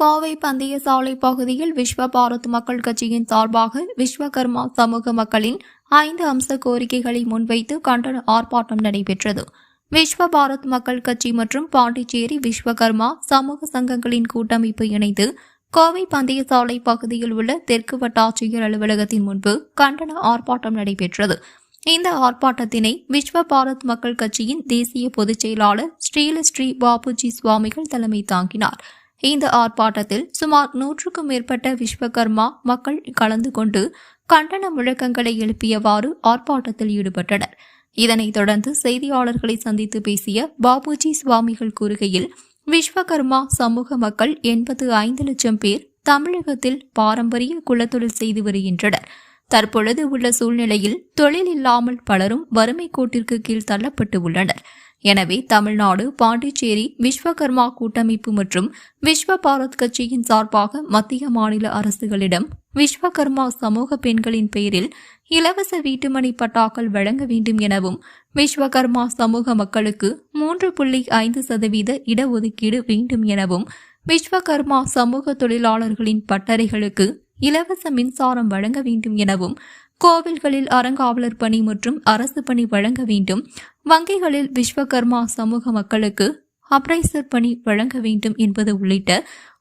கோவை பந்தய சாலை பகுதியில் விஸ்வ பாரத் மக்கள் கட்சியின் சார்பாக விஸ்வகர்மா சமூக மக்களின் ஐந்து அம்ச கோரிக்கைகளை முன்வைத்து கண்டன ஆர்ப்பாட்டம் நடைபெற்றது. விஸ்வ பாரத் மக்கள் கட்சி மற்றும் பாண்டிச்சேரி விஸ்வகர்மா சமூக சங்கங்களின் கூட்டமைப்பு இணைந்து கோவை பந்தய சாலை பகுதியில் உள்ள தெற்கு வட்டாட்சியர் அலுவலகத்தின் முன்பு கண்டன ஆர்ப்பாட்டம் நடைபெற்றது. இந்த ஆர்ப்பாட்டத்தினை விஸ்வ பாரத் மக்கள் கட்சியின் தேசிய பொதுச் செயலாளர் ஸ்ரீலஸ்ரீ பாபுஜி சுவாமிகள் தலைமை தாங்கினார். இந்த ஆர்ப்பாட்டத்தில் சுமார் நூற்றுக்கும் மேற்பட்ட விஸ்வகர்மா மக்கள் கலந்து கொண்டு கண்டன முழக்கங்களை எழுப்பியவாறு ஆர்ப்பாட்டத்தில் ஈடுபட்டனர். இதனைத் தொடர்ந்து செய்தியாளர்களை சந்தித்து பேசிய பாபுஜி சுவாமிகள் கூறுகையில் விஸ்வகர்மா சமூக மக்கள் எண்பது ஐந்து லட்சம் பேர் தமிழகத்தில் பாரம்பரிய குலத்தொழில் செய்து வருகின்றனர். தற்பொழுது உள்ள சூழ்நிலையில் தொழில் இல்லாமல் பலரும் வறுமை கோட்டிற்கு கீழ் தள்ளப்பட்டு உள்ளனர். எனவே தமிழ்நாடு பாண்டிச்சேரி விஸ்வகர்மா கூட்டமைப்பு மற்றும் விஸ்வ பாரத் கட்சியின் சார்பாக மத்திய மாநில அரசுகளிடம் விஸ்வகர்மா சமூக பெண்களின் பெயரில் இலவச வீட்டுமனை பட்டாக்கள் வழங்க வேண்டும் எனவும் விஸ்வகர்மா சமூக மக்களுக்கு மூன்று புள்ளி ஐந்து சதவீத இடஒதுக்கீடு வேண்டும் எனவும் விஸ்வகர்மா சமூக தொழிலாளர்களின் பட்டறைகளுக்கு இலவச மின்சாரம் வழங்க வேண்டும் எனவும் கோவில்களில் அறங்காவலர் பணி மற்றும் அரசு பணி வழங்க வேண்டும். வங்கிகளில் விஸ்வகர்மா சமூக மக்களுக்கு அப்ரைசர் பணி வழங்க வேண்டும் என்பது உள்ளிட்ட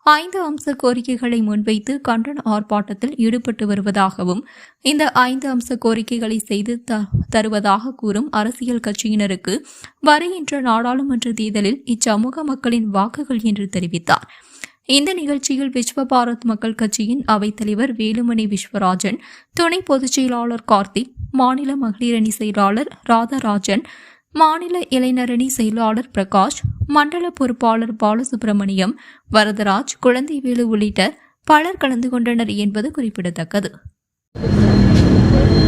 ஐந்து அம்ச கோரிக்கைகளை முன்வைத்து கண்டன ஆர்ப்பாட்டத்தில் ஈடுபட்டு வருவதாகவும் இந்த ஐந்து அம்ச கோரிக்கைகளை செய்து த- தருவதாக கூறும் அரசியல் கட்சியினருக்கு வருகின்ற நாடாளுமன்ற தேர்தலில் இச்சமூக மக்களின் வாக்குகள் என்று தெரிவித்தார். இந்த நிகழ்ச்சியில் விஸ்வ பாரத் மக்கள் கட்சியின் அவைத்தலைவர் வேலுமணி விஸ்வராஜன் துணை பொதுச் செயலாளர் கார்த்திக் மாநில மகளிரணி செயலாளர் ராதாராஜன் மாநில இளைஞரணி செயலாளர் பிரகாஷ் மண்டல பொறுப்பாளர் பாலசுப்ரமணியம் வரதராஜ் குழந்தைவேலு உள்ளிட்ட பலர் கலந்து கொண்டனர் என்பது குறிப்பிடத்தக்கது.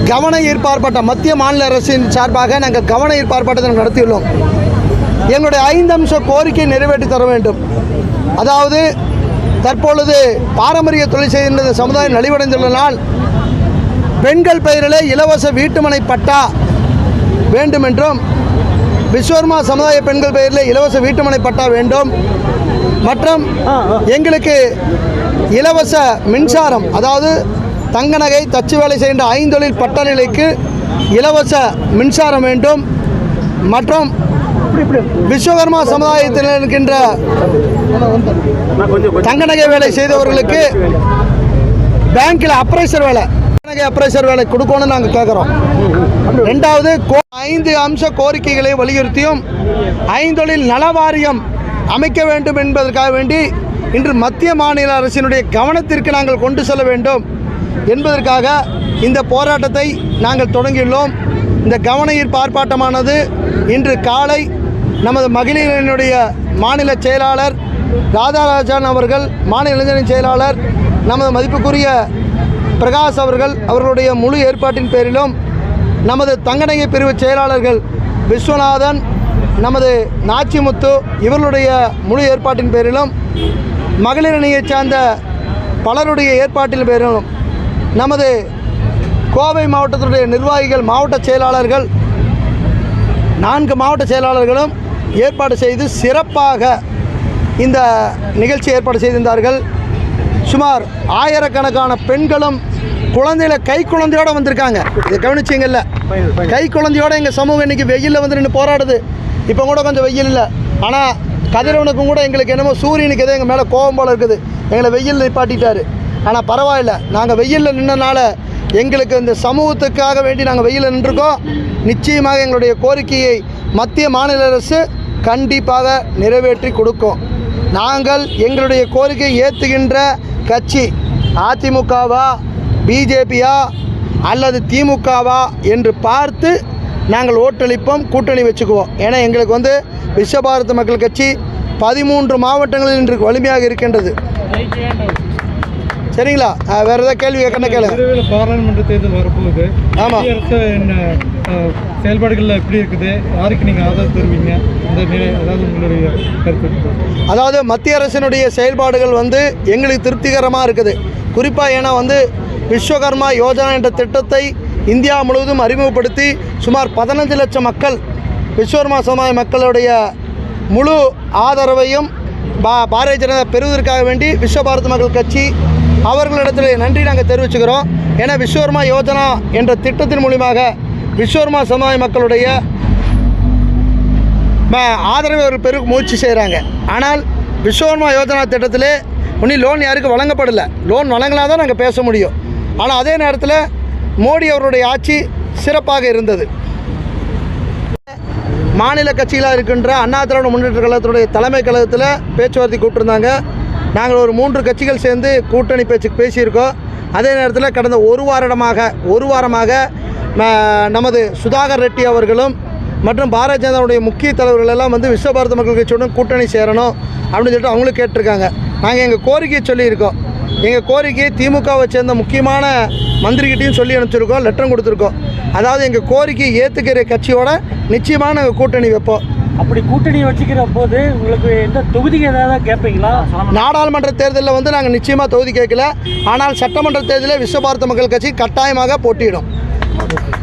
கவன ஈர்ப்பார்ப்பாட்டம் மத்திய மாநில அரசின் சார்பாக நாங்கள் கவன ஈர்ப்பார்ப்பாட்டத்தை நடத்தியுள்ளோம். எங்களுடைய ஐந்து அம்ச கோரிக்கை நிறைவேற்றி தர வேண்டும். அதாவது தற்பொழுது பாரம்பரிய தொழில் செய்கின்ற சமுதாயம் நலிவடைந்துள்ளனால் பெண்கள் பெயரிலே இலவச வீட்டுமனை பட்டா வேண்டும் என்றும் விஸ்வர்மா சமுதாய பெண்கள் பெயரில் இலவச வீட்டுமனை பட்டா வேண்டும். மற்றும் எங்களுக்கு இலவச மின்சாரம் அதாவது தங்க நகை தச்சு வேலை செய்கின்ற ஐந்தொழில் பட்டநிலைக்கு இலவச மின்சாரம் வேண்டும். மற்றும் விஸ்வகர்மா சமுதாயத்தில் இருக்கின்ற தங்க நகை வேலை செய்தவர்களுக்கு பேங்க்கில் அப்ரைசர் வேலை. தங்க நகை அப்ரைசர் வேலை கொடுக்கணும்னு நாங்கள் கேட்குறோம் ரெண்டாவது கோ- ஐந்து அம்ச கோரிக்கைகளை வலியுறுத்தியும் ஐந்தொழில் நல வாரியம் அமைக்க வேண்டும் என்பதற்காக வேண்டி இன்று மத்திய மாநில அரசினுடைய கவனத்திற்கு நாங்கள் கொண்டு செல்ல வேண்டும் என்பதற்காக இந்த போராட்டத்தை நாங்கள் தொடங்கியுள்ளோம். இந்த கவன ஈர்ப்பு ஆர்ப்பாட்டமானது இன்று காலை நமது மகளிரினுடைய மாநில செயலாளர் ராதாராஜன் அவர்கள் மாநில இளைஞரின் செயலாளர் நமது மதிப்புக்குரிய பிரகாஷ் அவர்கள் அவர்களுடைய முழு ஏற்பாட்டின் பேரிலும் நமது தங்கநகை பிரிவு செயலாளர்கள் விஸ்வநாதன் நமது நாச்சிமுத்து இவர்களுடைய முழு ஏற்பாட்டின் பேரிலும் மகளிர் அணியைச் சார்ந்த பலருடைய ஏற்பாட்டின் பேரிலும் நமது கோவை மாவட்டத்தினுடைய நிர்வாகிகள் மாவட்ட செயலாளர்கள் நான்கு மாவட்ட செயலாளர்களும் ஏற்பாடு செய்து சிறப்பாக இந்த நிகழ்ச்சி ஏற்பாடு செய்திருந்தார்கள். சுமார் ஆயிரக்கணக்கான பெண்களும் குழந்தையில கை குழந்தையோட வந்திருக்காங்க. இதை கவனிச்சிங்கல்ல. கை குழந்தையோட எங்கள் சமூகம் இன்னைக்கு வெயிலில் வந்து நின்று போராடுது. இப்போ கூட கொஞ்சம் வெயில் இல்லை. ஆனால் கதிரவனுக்கும் கூட எங்களுக்கு என்னமோ சூரியனுக்கு எதோ எங்கள் மேலே கோபம் போல இருக்குது. எங்களை வெயில் நிப்பாட்டிட்டாரு. ஆனால் பரவாயில்ல. நாங்கள் வெயிலில் நின்றனால எங்களுக்கு இந்த சமூகத்துக்காக வேண்டி நாங்கள் வெயிலில் நின்றுருக்கோம். நிச்சயமாக எங்களுடைய கோரிக்கையை மத்திய மாநில அரசு கண்டிப்பாக நிறைவேற்றி கொடுக்கும். நாங்கள் எங்களுடைய கோரிக்கையை ஏற்றுகின்ற கட்சி அதிமுகவா பிஜேபியா அல்லது திமுகவா என்று பார்த்து நாங்கள் ஓட்டளிப்போம் கூட்டணி வச்சுக்குவோம். ஏன்னா எங்களுக்கு வந்து விஸ்வபாரத மக்கள் கட்சி பதிமூன்று மாவட்டங்களில் இன்று வலிமையாக இருக்கின்றது. சரிங்களா? வேற ஏதாவது கேள்வி கேட்கணும் கேளுங்க. பாராளுமன்ற தேர்தல் வரப்போகுது. ஆமா. மத்திய எப்படி இருக்குது? யாருக்கு நீங்கள் ஆதரவு தருவீங்க? அந்த நிலை அதாவது உங்களுடைய கருத்து அதாவது மத்திய அரசினுடைய செயல்பாடுகள் வந்து எங்களுக்கு திருப்திகரமாக இருக்குது. குறிப்பாக ஏன்னா வந்து விஸ்வகர்மா யோஜனா என்ற திட்டத்தை இந்தியா முழுவதும் அறிமுகப்படுத்தி சுமார் பதினஞ்சு லட்சம் மக்கள் விஸ்வகர்மா சமுதாய மக்களுடைய முழு ஆதரவையும் பா பாரதிய ஜனதா பெறுவதற்காக வேண்டி விஸ்வபாரத் மக்கள் கட்சி அவர்களிடத்தில் நன்றி நாங்கள் தெரிவிச்சுக்கிறோம். ஏன்னா விஸ்வகர்மா யோஜனா என்ற திட்டத்தின் மூலியமாக விஸ்வர்மா சமுதாய மக்களுடைய ஆதரவை ஒரு பெரு முயற்சி செய்கிறாங்க ஆனால் விஸ்வகர்மா யோஜனா திட்டத்திலே இன்னும் லோன் யாருக்கும் வழங்கப்படலை. லோன் வழங்கினா தான் நாங்கள் பேச முடியும். ஆனால் அதே நேரத்தில் மோடி அவருடைய ஆட்சி சிறப்பாக இருந்தது. மாநில கட்சிகளாக இருக்கின்ற அண்ணா திராவிட முன்னேற்ற கழகத்தினுடைய தலைமை கழகத்தில் பேச்சுவார்த்தை கூப்பிட்டுருந்தாங்க. நாங்கள் ஒரு மூன்று கட்சிகள் சேர்ந்து கூட்டணி பேச்சுக்கு பேசியிருக்கோம். அதே நேரத்தில் கடந்த ஒரு வாரமாக ஒரு வாரமாக நமது சுதாகர் ரெட்டி அவர்களும் மற்றும் பாரதிய ஜனதாவுடைய முக்கிய தலைவர்கள் எல்லாம் வந்து விஸ்வ பாரத மக்கள் கட்சியுடன் கூட்டணி சேரணும் அப்படின்னு சொல்லிட்டு அவங்களும் கேட்டிருக்காங்க. நாங்கள் எங்கள் கோரிக்கையை சொல்லியிருக்கோம். எங்கள் கோரிக்கையை திமுகவை சேர்ந்த முக்கியமான மந்திரிகிட்டையும் சொல்லி அனுப்பிச்சிருக்கோம் லெட்டரும் கொடுத்துருக்கோம். அதாவது எங்கள் கோரிக்கையை ஏற்றுக்கிற கட்சியோட நிச்சயமாக நாங்கள் கூட்டணி வைப்போம். அப்படி கூட்டணி வச்சுக்கிற போது உங்களுக்கு எந்த தொகுதிக்கு ஏதாவது கேட்பீங்களா நாடாளுமன்ற தேர்தலில் வந்து நாங்கள் நிச்சயமாக தொகுதி கேட்கல. ஆனால் சட்டமன்ற தேர்தலில் விஸ்வ பாரத மக்கள் கட்சி கட்டாயமாக போட்டியிடும். Mau.